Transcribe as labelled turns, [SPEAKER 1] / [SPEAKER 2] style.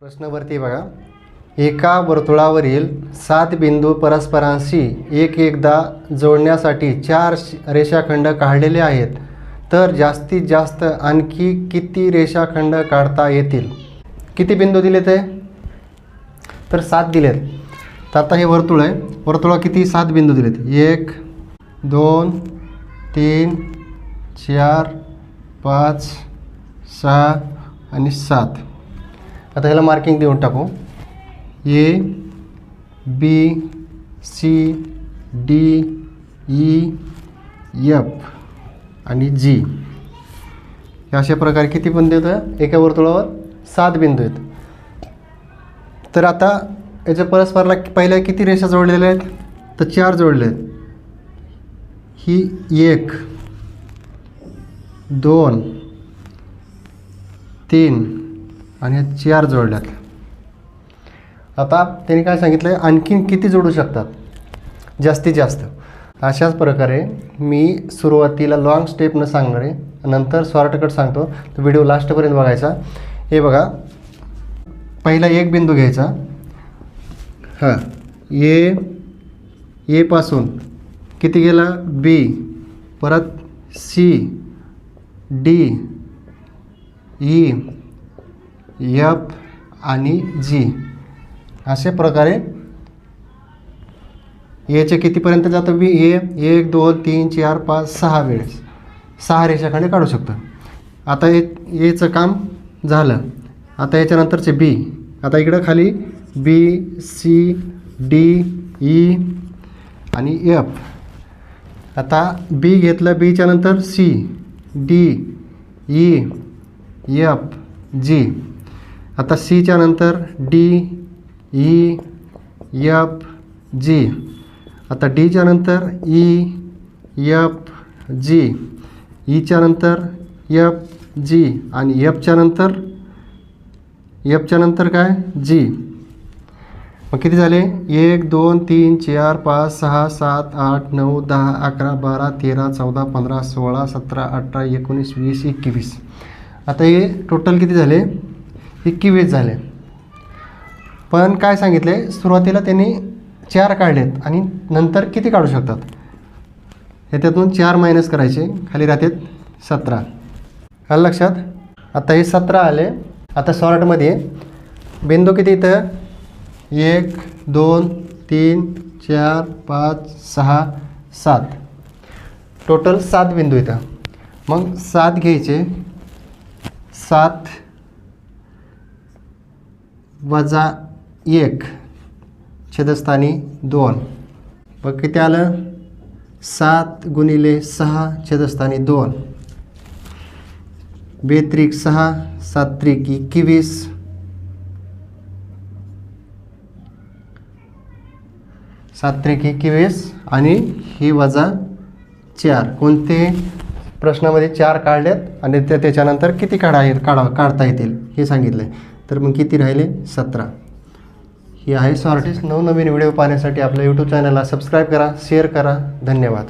[SPEAKER 1] प्रश्नवरती बघा. एका वर्तुळावरील सात बिंदू परस्परांशी एक एकदा जोडण्यासाठी चार श- रेषाखंड काढलेले आहेत. तर जास्तीत जास्त आणखी किती रेषाखंड काढता येतील? किती बिंदू दिले ते तर सात दिलेत. तर आता हे वर्तुळ आहे. वर्तुळा किती? सात बिंदू दिलेत. एक दोन तीन चार पाच सहा आणि सात. आता ह्याला मार्किंग देऊन टाकू. A B C D E F आणि जी अशा प्रकारे किती बिंदू येतं एका वर्तुळावर सात बिंदू आहेत. तर आता याच्या परस्परला पहिल्या किती रेषा जोडलेल्या आहेत? तर चार जोडले आहेत. ही एक दोन तीन आणि ह्या चार जोडल्यात आता त्यांनी काय सांगितलं आहे आणखीन किती जोडू शकतात? जास्तीत जास्त. अशाच प्रकारे मी सुरुवातीला लाँग स्टेपनं सांगणारे नंतर शॉर्टकट सांगतो. तर व्हिडिओ लास्टपर्यंत बघायचा. हे बघा. पहिला एक बिंदू घ्यायचा. हां. ए एपासून किती गेला? बी. परत सी. डी. ई. एफ आणि जी अशा प्रकारे एच्या कितीपर्यंत जातं? बी ए एक दोन तीन चार पाच सहा वेळेस. सहा रेषाखंड काढू शकतो. आता ए एचं काम झालं. आता याच्यानंतरचे बी. आता इकडं खाली बी सी डी ई आणि एफ. आता बी घेतलं बीच्या नंतर C D E F G. आता सीच्या नंतर डी ई यफ जी आता डीच्या नंतर e, ई यफ जी ईच्या e नंतर यफ जी आणि यफच्या नंतर यफच्या नंतर काय? जी मग किती झाले? एक दोन तीन चार पाच सहा सात आठ नऊ दहा अकरा बारा तेरा चौदा पंधरा सोळा सतरा अठरा एकोणीस वीस एकवीस. आता हे टोटल किती झाले? एकवीस झाले. पण काय सांगितले? सुरुवातीला त्यांनी चार काढलेत आणि नंतर किती काढू शकतात? हे त्यातून चार मायनस करायचे. खाली राहतात सतरा. आलं लक्षात? आता हे सतरा आले. आता सॉर्टमध्ये बिंदू किती इथं? एक दोन तीन चार पाच सहा सात. टोटल सात बिंदू इथं. मग सात घ्यायचे. सात वजा एक. छेदस्थानी दोन. मग किती आलं? सात गुणिले सहा छेदस्थानी दोन. बेत्रिक सहा सात्रिक एकवीस. सात्रिक एकवीस आणि ही वजा चार. कोणते? प्रश्नामध्ये चार काढलेत आणि ते त्याच्यानंतर किती काढा काढा काढता येतील हे सांगितलं आहे तर मग किती राहिले? सतरा. ही आहे सॉर्टिस्ट नवनवीन व्हिडिओ पाहण्यासाठी आपल्या यूट्यूब चॅनलला सबस्क्राईब करा शेअर करा. धन्यवाद.